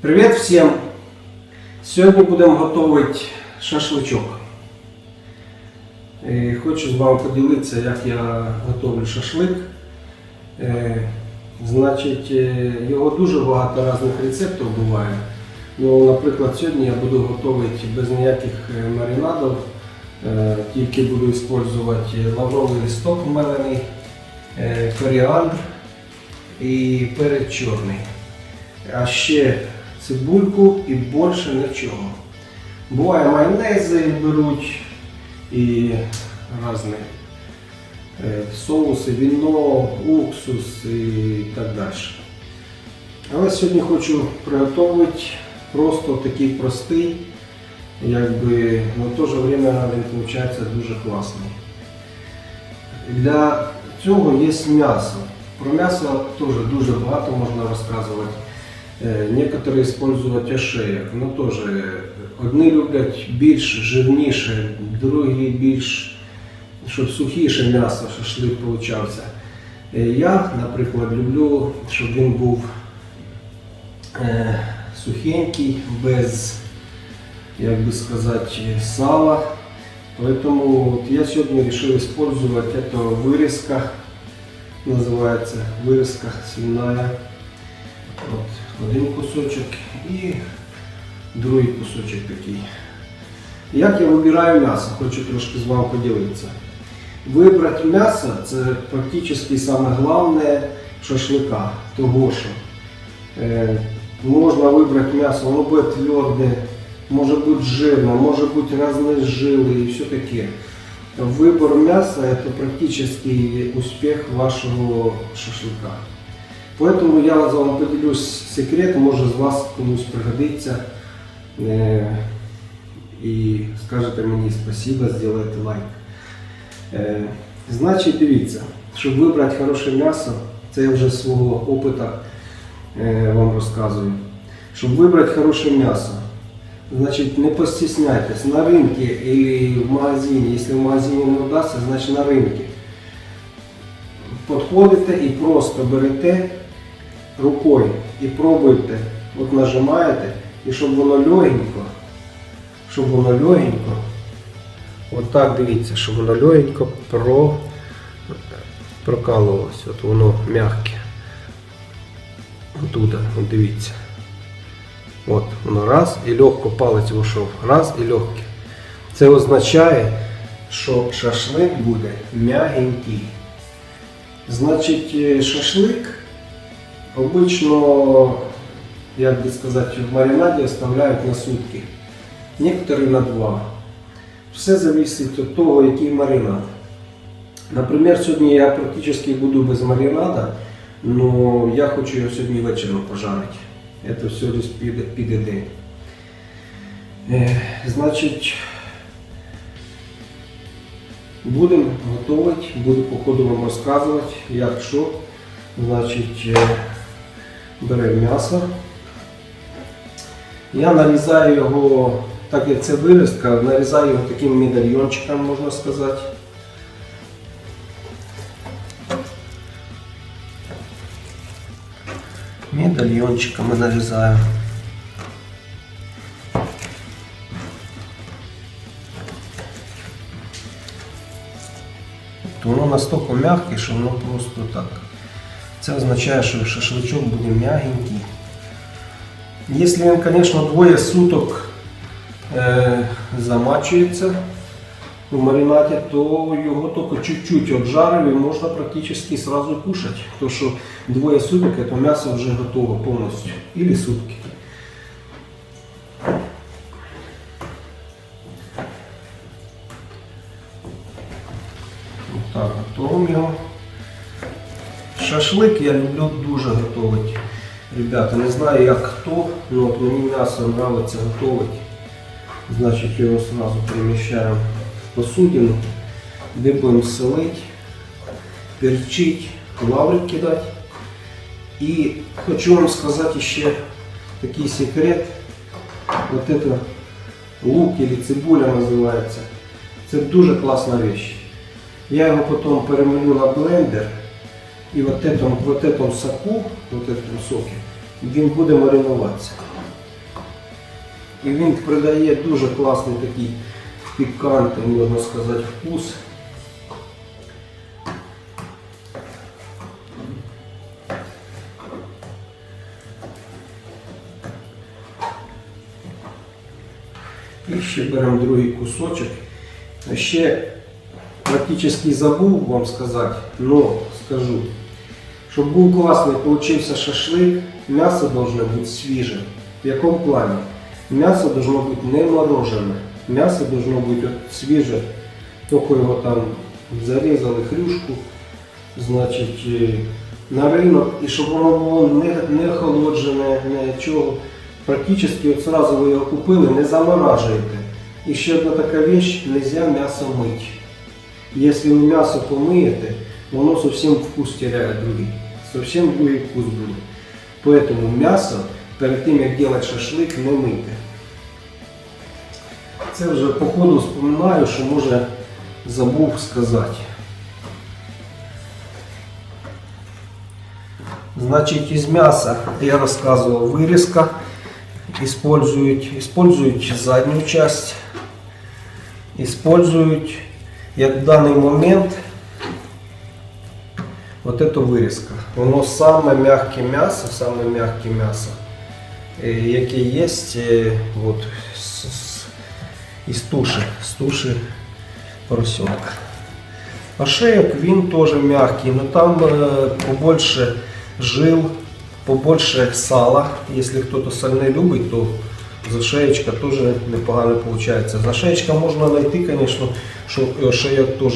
Привіт всім! Сьогодні будемо готувати шашличок. Е, Хочу з вами поділитися, як я готовлю шашлик. Е, Значить, е, його дуже багато різних рецептів буває. Ну, наприклад, сьогодні я буду готувати без ніяких маринадів. Тільки буду використовувати лавровий листок мелений, коріандр і перець чорний. А ще цибульку і більше нічого. Буває майонези беруть і різні е, соуси, віно, уксус і так далі. Але сьогодні хочу приготувати просто такий простий, якби, але в то же время він виходить дуже класний. Для цього є м'ясо. Про м'ясо теж дуже багато можна розказувати. Е, Некоторі використовують ошеєк, ну теж е, одні люблять більш жирніше, другі більш, щоб сухіше м'ясо, шашлик получався. Е, Я, наприклад, люблю, щоб він був е, сухенький, без, як би сказати, сала. Поэтому вот я сегодня решил использовать это вырезка, называется вырезка свиная. От один кусочок і другий кусочок такий. Як я вибираю м'ясо, хочу трошки з вами поділитися. Вибрати м'ясо це практично саме головне шашлика, того що е, можна вибрати м'ясо, воно буде тверде, може бути жирне, може бути різні жили і все таке. Вибор м'яса это практически успех вашего шашлыка. Поэтому я з вами поділюсь секретом, може з вас комусь пригодиться. Е, і скажете мені спасибо, зробите лайк. Е, значить, дивіться, щоб вибрати хороше м'ясо, це я вже з свого опиту е, вам розказую. Щоб вибрати хороше м'ясо, значить не постесняйтесь на рынке или в магазине. Если в магазине не удастся, значить на рынке. Подходите і просто берете рукою і пробуйте, от нажимаєте, і щоб воно легенько, щоб воно легенько, от так дивіться, щоб воно легенько про, прокалувалося, от воно м'яке. Отуда, от дивіться. От, воно раз і легко палець вийшов. Раз і легке. Це означає, що шашлик буде м'ягенький. Значить, е, шашлик обично, як би сказати, в маринаді оставляють на сутки. Некоторі на два. Все залежить від того, який маринад. Наприклад, сьогодні я практично буду без маринада, але я хочу його сьогодні вечором пожарити. Це все десь піде, піде день. Е, Значить, будемо готувати, буду по ходу вам розказувати, як що. Значить, е, беремо м'ясо. Я нарізаю його, так як це вирізка, нарізаю його таким медальйончиком, можна сказати. Медальйончиками нарізаю. Воно настільки м'яке, що воно просто так. Це означає, що шашличок буде м'ягенький. Якщо він, звісно, двоє суток е, замачується в маринаді, то його тільки чуть-чуть обжарили і можна практично сразу кушати. Тому що двоє суток це м'ясо вже готове повністю. Или сутки. Так, готовимо його. Шашлик я люблю дуже готувати. Ребята, не знаю як хто, але от мені м'ясо подобається готувати. Значить його сразу переміщаємо в посудину, де будемо солити, перчить, лаврик кидати. І хочу вам сказати ще такий секрет. Вот это лук или цибуля називається. Це дуже класна річ. Я його потім перемелю на блендер. І вот этом, вот этом соку, вот этом соке, він буде маринуватися. І він придає дуже класний такий пікантний, можна сказати, вкус. І ще беремо другий кусочок. Ще практично забув вам сказати, но скажу, щоб був класний получився шашлик, м'ясо должно бути свіже. В якому плані? М'ясо должно бути не морожене. М'ясо должно бути от свіже. Тільки його там зарізали хрюшку, значить, е, на ринок, і щоб воно було не, не охолоджене, нічого. Практично от сразу ви його купили, не заморажуєте. І ще одна така вещь, нельзя м'ясо мити. Если вы мясо помыете, оно совсем вкус теряет другий. Совсем другий вкус буде. Поэтому м'ясо перед тим, як робити шашлик, не мийте. Це вже по ходу вспоминаю, що може забув сказати. Значить, із м'яса я розказував вирізка. Использують, использують задню часть, использують як в даний момент вот эту вирізка. Воно саме м'яке м'ясо, саме м'яке м'ясо, е, яке є е, от, з, з, із туші, з туші поросенка. А шеєк він теж м'який, но там е, побольше жил, побольше сала. Если кто-то сальне любить, то за шеечка тоже непогано получается. За шеечка можна знайти, конечно, що шеєк теж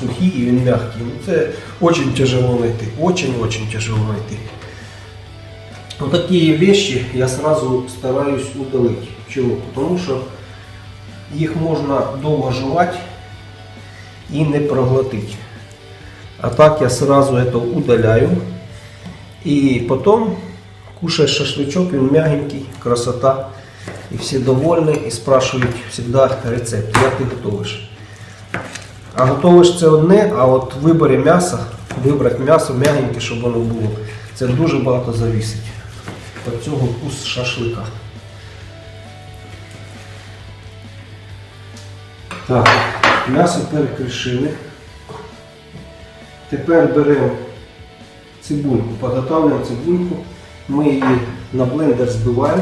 сухий і він м'який. Ну, це очень тяжело знайти. Очень-очень тяжело знайти. Вот такие вещи я сразу стараюсь удалить. Чего? Потому что їх можна довго жувати і не проглотити. А так я сразу это удаляю. И потом кушаешь шашлычок, он мягенький, красота. И все довольны и спрашивают всегда рецепт, як ти готовиш. А готовиш це одне, а от виборі м'яса, вибрати м'ясо м'ягеньке, щоб воно було, це дуже багато завісить від цього вкус шашлика. Так, м'ясо перекришили. Тепер беремо цибульку, подготавливаем цибульку. Мы ее на блендер сбиваем,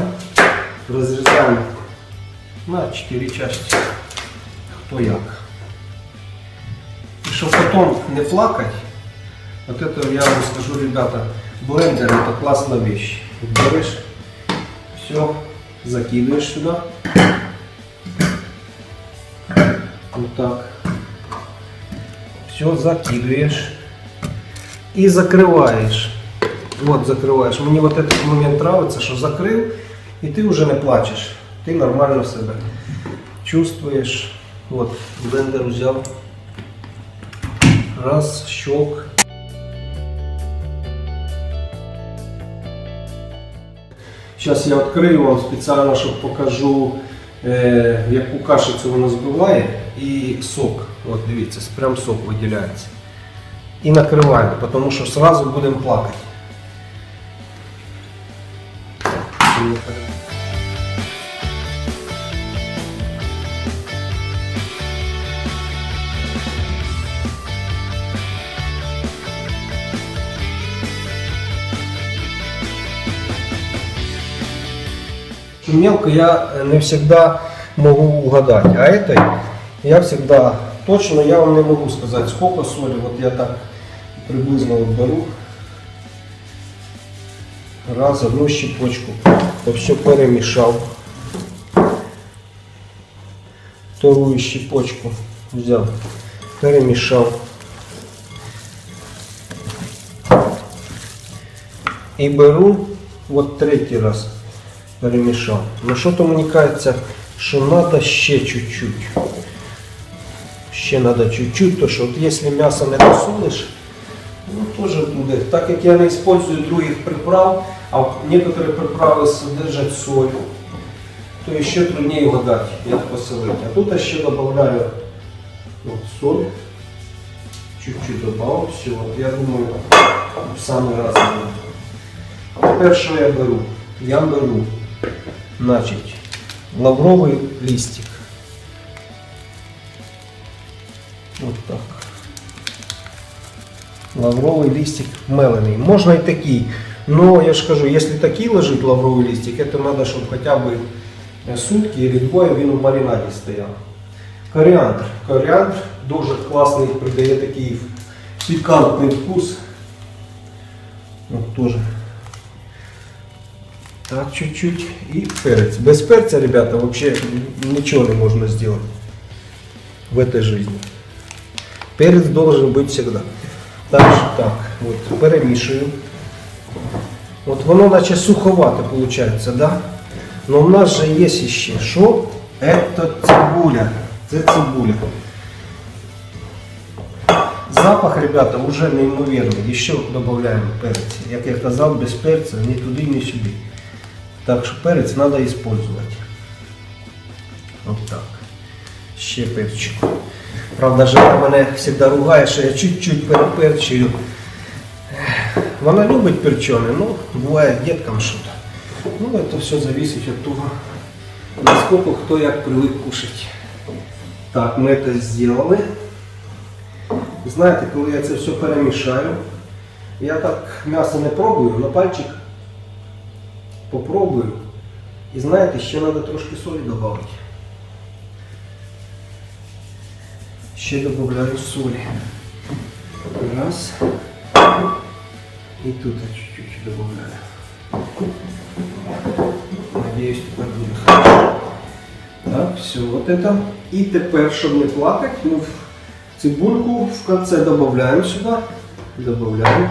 разрезаем на 4 части, кто як. И чтобы потом не плакать, вот это я вам скажу, ребята, блендер это классная вещь. Берешь, все, закидываешь сюда. Вот так. Все закидываешь и закрываешь. Вот закрываешь. Мне вот этот момент нравится, что закрыл, и ты уже не плачешь. Ты нормально себя чувствуешь. Вот, блендер взял. Раз, щелк. Сейчас я открою вам специально, чтобы покажу, е, яку кашицю воно збиває і сок. От дивіться, прям сок виділяється. І накриваємо, тому що одразу будемо плакати. Мелко я не всегда могу угадать, а этой я всегда точно я вам не могу сказать, сколько соли. Вот я так приблизно вот беру. Раз, одну щепочку. То все перемешал. Вторую щепочку взял, перемешал. І беру от третій раз перемішав. Ну що то мені кажеться, що треба ще чуть-чуть. Ще треба чуть-чуть, то що от якщо м'ясо не посолиш, ну теж буде. Так як я не використовую других приправ, а некоторі приправи содержать соль, то ще трудніше вгадати, як посолити. А тут я ще додаю соль. Чуть-чуть добавив, все, я думаю, в самий раз. Тепер що я беру? Я беру, значить, лавровий листик. Вот так. Лавровый листик меленый. Можно и такие. Но я же скажу, если такие ложить лавровый листик, это надо, чтобы хотя бы сутки или двое він у маринаді стояв. Коріандр. Коріандр дуже класний, придає такий пікантний вкус. Вот тоже. Так, чуть-чуть. И перец. Без перца, ребята, вообще ничего не можно сделать в этой жизни. Перец должен быть всегда. Дальше так, вот, перемішую. От воно наче суховате получается, да? Но в нас же є ще що? Это цибуля. Це цибуля. Запах, ребята, уже неймовірний. Ще додаємо перець. Як я казав, без перця ні туди, ні сюди. Так що перець треба використовувати. От так. Ще перчику. Правда, жена мене завжди ругає, що я чуть-чуть переперчую. Вона любить перчене, ну, буває діткам щось. Ну, это все зависит от того, насколько кто як привык кушать. Так, ми це зробили. Знаєте, коли я це все перемішаю, я так м'ясо не пробую, на пальчик попробую. І знаєте, ще треба трошки солі додати. Ще додаю солі. Раз. І тут чуть-чуть додаю. Надеюсь, тепер буде хорошо. Так, все, вот это. І тепер, щоб не плакати, ми цибульку в конце додаємо сюди. Додаємо.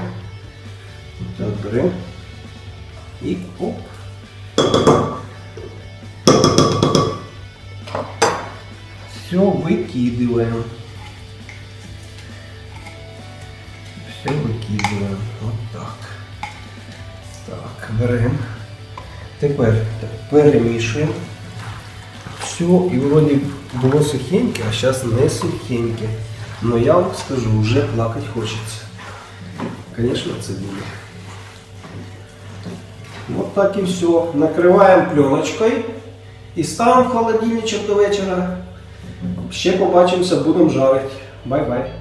Так, беремо. І оп. Все выкидываем. Все выкидываем. Вот так. Так, беремо. Тепер так, перемішуємо. Все, і вроді було сухеньке, а зараз не сухеньке. Но я вам скажу, вже плакати хочеться. Звісно, це буде. Вот так і все. Накриваємо пленочкою і ставимо в холодильничок до вечора. Ще побачимося, будемо жарити. Бай-бай.